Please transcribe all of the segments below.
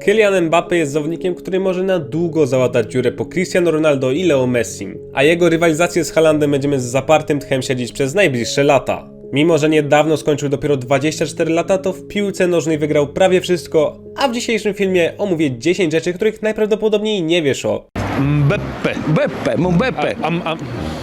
Kylian Mbappé jest zawodnikiem, który może na długo załatać dziurę po Cristiano Ronaldo i Leo Messim, a jego rywalizację z Haalandem będziemy z zapartym tchem siedzieć przez najbliższe lata. Mimo, że niedawno skończył dopiero 24 lata, to w piłce nożnej wygrał prawie wszystko, a w dzisiejszym filmie omówię 10 rzeczy, których najprawdopodobniej nie wiesz o. Mbeppe, Beppe, Mbeppe, Am, am,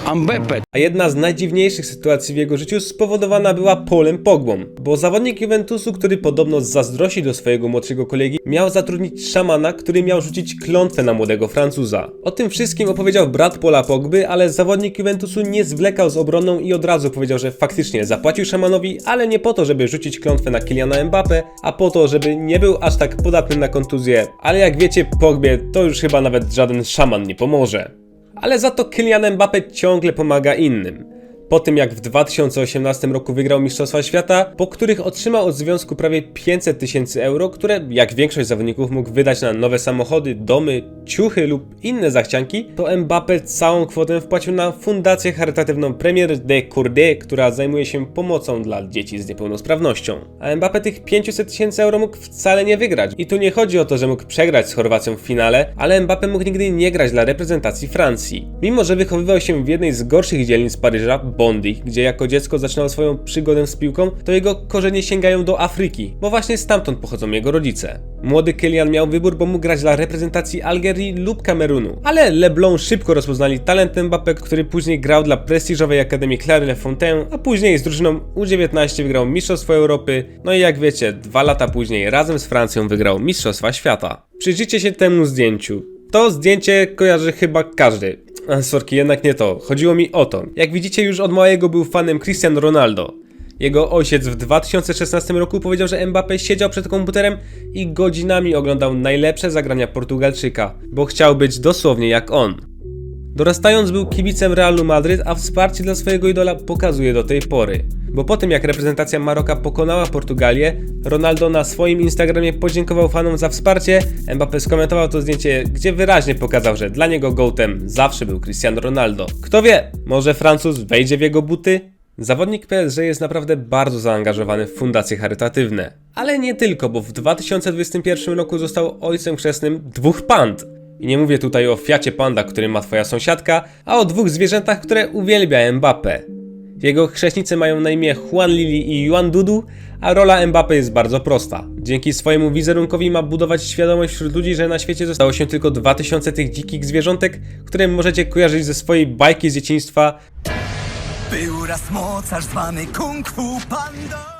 Ambeppe. A jedna z najdziwniejszych sytuacji w jego życiu spowodowana była Polem Pogbą, bo zawodnik Juventusu, który podobno z zazdrości do swojego młodszego kolegi, miał zatrudnić szamana, który miał rzucić klątwę na młodego Francuza. O tym wszystkim opowiedział brat Pola Pogby, ale zawodnik Juventusu nie zwlekał z obroną i od razu powiedział, że faktycznie zapłacił szamanowi, ale nie po to, żeby rzucić klątwę na Kyliana Mbappé, a po to, żeby nie był aż tak podatny na kontuzję. Ale jak wiecie, Pogbie to już chyba nawet żaden szaman nie pomoże. Ale za to Kylian Mbappé ciągle pomaga innym. Po tym jak w 2018 roku wygrał Mistrzostwa Świata, po których otrzymał od związku prawie 500 tysięcy euro, które jak większość zawodników mógł wydać na nowe samochody, domy, ciuchy lub inne zachcianki, to Mbappé całą kwotę wpłacił na fundację charytatywną Premier de Courde, która zajmuje się pomocą dla dzieci z niepełnosprawnością. A Mbappé tych 500 tysięcy euro mógł wcale nie wygrać. I tu nie chodzi o to, że mógł przegrać z Chorwacją w finale, ale Mbappé mógł nigdy nie grać dla reprezentacji Francji. Mimo, że wychowywał się w jednej z gorszych dzielnic Paryża, Bondy, gdzie jako dziecko zaczynał swoją przygodę z piłką, to jego korzenie sięgają do Afryki, bo właśnie stamtąd pochodzą jego rodzice. Młody Kylian miał wybór, bo mógł grać dla reprezentacji Algierii lub Kamerunu, ale Leblon szybko rozpoznali talent Mbappé, który później grał dla prestiżowej Akademii Claire Le Fontaine, a później z drużyną U19 wygrał Mistrzostwo Europy, no i jak wiecie, dwa lata później razem z Francją wygrał Mistrzostwa Świata. Przyjrzyjcie się temu zdjęciu. To zdjęcie kojarzy chyba każdy. Sorki, jednak nie to. Chodziło mi o to. Jak widzicie, już od małego był fanem Cristiano Ronaldo. Jego ojciec w 2016 roku powiedział, że Mbappé siedział przed komputerem i godzinami oglądał najlepsze zagrania Portugalczyka, bo chciał być dosłownie jak on. Dorastając był kibicem Realu Madryt, a wsparcie dla swojego idola pokazuje do tej pory. Bo po tym jak reprezentacja Maroka pokonała Portugalię, Ronaldo na swoim Instagramie podziękował fanom za wsparcie, Mbappé skomentował to zdjęcie, gdzie wyraźnie pokazał, że dla niego gołtem zawsze był Cristiano Ronaldo. Kto wie, może Francuz wejdzie w jego buty? Zawodnik PSG jest naprawdę bardzo zaangażowany w fundacje charytatywne. Ale nie tylko, bo w 2021 roku został ojcem chrzestnym dwóch pand. I nie mówię tutaj o Fiacie Panda, który ma twoja sąsiadka, a o dwóch zwierzętach, które uwielbia Mbappé. Jego chrześnicy mają na imię Juan Lili i Juan Dudu, a rola Mbappé jest bardzo prosta. Dzięki swojemu wizerunkowi ma budować świadomość wśród ludzi, że na świecie zostało się tylko 2000 tych dzikich zwierzątek, które możecie kojarzyć ze swojej bajki z dzieciństwa, Był raz mocarz zwany Kung Fu Panda.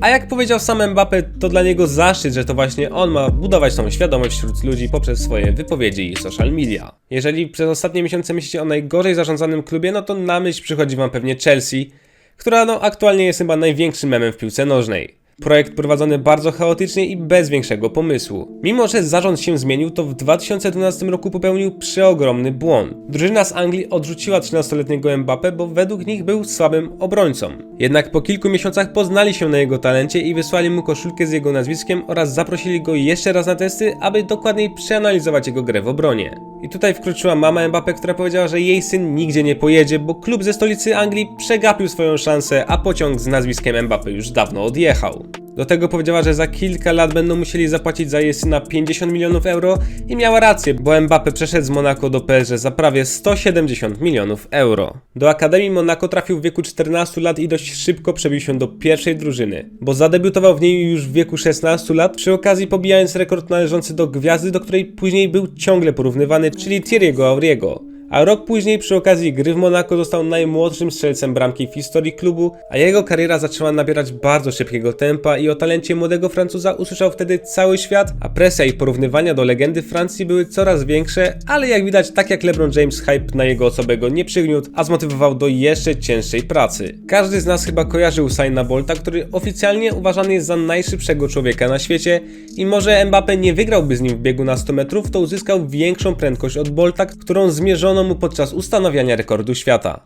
A jak powiedział sam Mbappé, to dla niego zaszczyt, że to właśnie on ma budować tą świadomość wśród ludzi poprzez swoje wypowiedzi i social media. Jeżeli przez ostatnie miesiące myślicie o najgorzej zarządzanym klubie, no to na myśl przychodzi wam pewnie Chelsea, która no aktualnie jest chyba największym memem w piłce nożnej. Projekt prowadzony bardzo chaotycznie i bez większego pomysłu. Mimo, że zarząd się zmienił, to w 2012 roku popełnił przeogromny błąd. Drużyna z Anglii odrzuciła 13-letniego Mbappé, bo według nich był słabym obrońcą. Jednak po kilku miesiącach poznali się na jego talencie i wysłali mu koszulkę z jego nazwiskiem oraz zaprosili go jeszcze raz na testy, aby dokładniej przeanalizować jego grę w obronie. I tutaj wkroczyła mama Mbappé, która powiedziała, że jej syn nigdzie nie pojedzie, bo klub ze stolicy Anglii przegapił swoją szansę, a pociąg z nazwiskiem Mbappé już dawno odjechał. Do tego powiedziała, że za kilka lat będą musieli zapłacić za jej syna 50 milionów euro i miała rację, bo Mbappé przeszedł z Monaco do PSG za prawie 170 milionów euro. Do Akademii Monaco trafił w wieku 14 lat i dość szybko przebił się do pierwszej drużyny, bo zadebiutował w niej już w wieku 16 lat, przy okazji pobijając rekord należący do gwiazdy, do której później był ciągle porównywany, czyli Thierry'ego Auriego. A rok później przy okazji gry w Monako został najmłodszym strzelcem bramki w historii klubu, a jego kariera zaczęła nabierać bardzo szybkiego tempa i o talencie młodego Francuza usłyszał wtedy cały świat, a presja i porównywania do legendy Francji były coraz większe, ale jak widać tak jak LeBron James hype na jego osobę go nie przygniótł, a zmotywował do jeszcze cięższej pracy. Każdy z nas chyba kojarzył Usaina Bolta, który oficjalnie uważany jest za najszybszego człowieka na świecie i może Mbappé nie wygrałby z nim w biegu na 100 metrów, to uzyskał większą prędkość od Bolta, którą zmierzono mu podczas ustanawiania rekordu świata.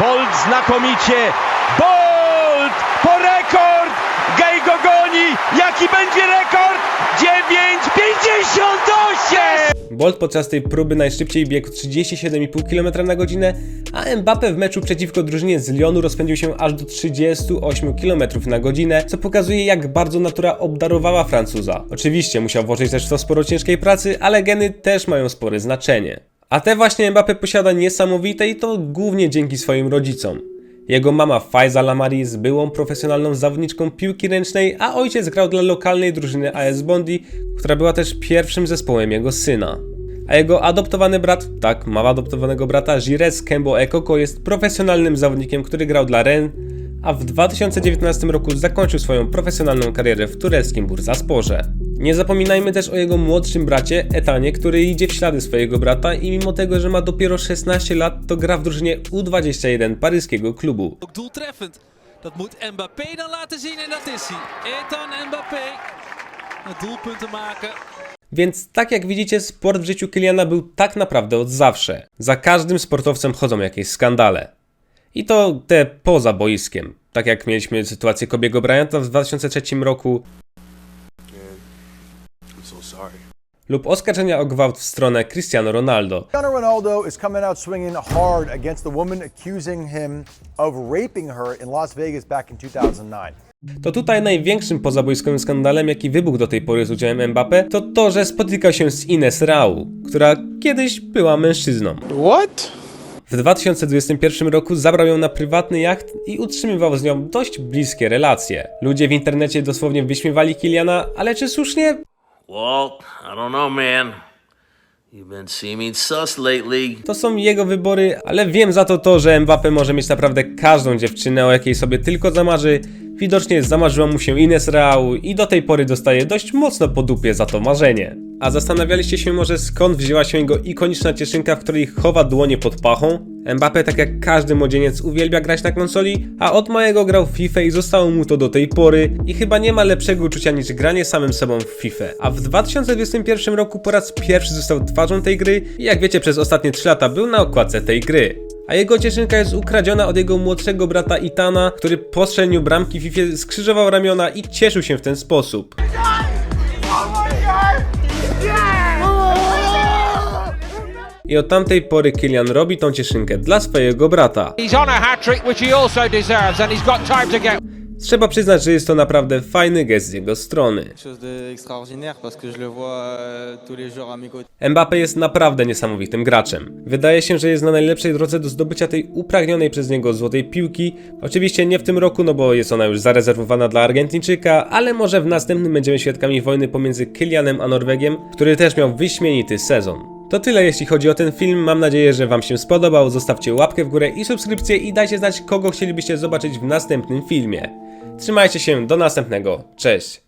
Bolt znakomicie. Bolt po rekord. Gej go goni. Jaki będzie rekord? 9,58! Bolt podczas tej próby najszybciej biegł 37,5 km na godzinę, a Mbappe w meczu przeciwko drużynie z Lyonu rozpędził się aż do 38 km na godzinę, co pokazuje jak bardzo natura obdarowała Francuza. Oczywiście musiał włożyć też w to sporo ciężkiej pracy, ale geny też mają spore znaczenie. A te właśnie Mbappe posiada niesamowite i to głównie dzięki swoim rodzicom. Jego mama Faiza Lamari jest byłą profesjonalną zawodniczką piłki ręcznej, a ojciec grał dla lokalnej drużyny AS Bondi, która była też pierwszym zespołem jego syna. A jego adoptowany brat, tak, ma adoptowanego brata, Jires Kembo Ekoko jest profesjonalnym zawodnikiem, który grał dla Rennes, a w 2019 roku zakończył swoją profesjonalną karierę w tureckim Bursasporze. Nie zapominajmy też o jego młodszym bracie, Etanie, który idzie w ślady swojego brata i mimo tego, że ma dopiero 16 lat, to gra w drużynie U21 paryskiego klubu. Doeltreffend. Dat moet Mbappé dan laten zien en dat is hij. Mbappé. Doelpunten maken. Więc tak jak widzicie, sport w życiu Kyliana był tak naprawdę od zawsze. Za każdym sportowcem chodzą jakieś skandale. I to te poza boiskiem. Tak jak mieliśmy sytuację Kobiego Bryanta w 2003 roku. Lub oskarżenia o gwałt w stronę Cristiano Ronaldo. Cristiano Ronaldo is coming out swinging hard against the woman accusing him of raping her in Las Vegas back in 2009. To tutaj największym pozaboiskowym skandalem, jaki wybuchł do tej pory z udziałem Mbappe, to to, że spotykał się z Ines Rau, która kiedyś była mężczyzną. What? W 2021 roku zabrał ją na prywatny jacht i utrzymywał z nią dość bliskie relacje. Ludzie w internecie dosłownie wyśmiewali Kiliana, ale czy słusznie? Walt, I don't know, man. You've been seeming sus lately. To są jego wybory, ale wiem za to to, że Mbappe może mieć naprawdę każdą dziewczynę, o jakiej sobie tylko zamarzy. Widocznie zamarzyła mu się Ines Rau i do tej pory dostaje dość mocno po dupie za to marzenie. A zastanawialiście się może skąd wzięła się jego ikoniczna cieszynka, w której chowa dłonie pod pachą? Mbappe, tak jak każdy młodzieniec, uwielbia grać na konsoli, a od małego grał w FIFA i zostało mu to do tej pory i chyba nie ma lepszego uczucia niż granie samym sobą w FIFA. A w 2021 roku po raz pierwszy został twarzą tej gry i jak wiecie przez ostatnie 3 lata był na okładce tej gry. A jego cieszynka jest ukradziona od jego młodszego brata Itana, który po strzeleniu bramki w FIFA skrzyżował ramiona i cieszył się w ten sposób. I od tamtej pory Kylian robi tą cieszynkę dla swojego brata. Trzeba przyznać, że jest to naprawdę fajny gest z jego strony. euh. Mbappe jest naprawdę niesamowitym graczem. Wydaje się, że jest na najlepszej drodze do zdobycia tej upragnionej przez niego złotej piłki. Oczywiście nie w tym roku, no bo jest ona już zarezerwowana dla Argentyńczyka, ale może w następnym będziemy świadkami wojny pomiędzy Kylianem a Norwegiem, który też miał wyśmienity sezon. To tyle jeśli chodzi o ten film, mam nadzieję, że Wam się spodobał, zostawcie łapkę w górę i subskrypcję i dajcie znać kogo chcielibyście zobaczyć w następnym filmie. Trzymajcie się, do następnego, cześć!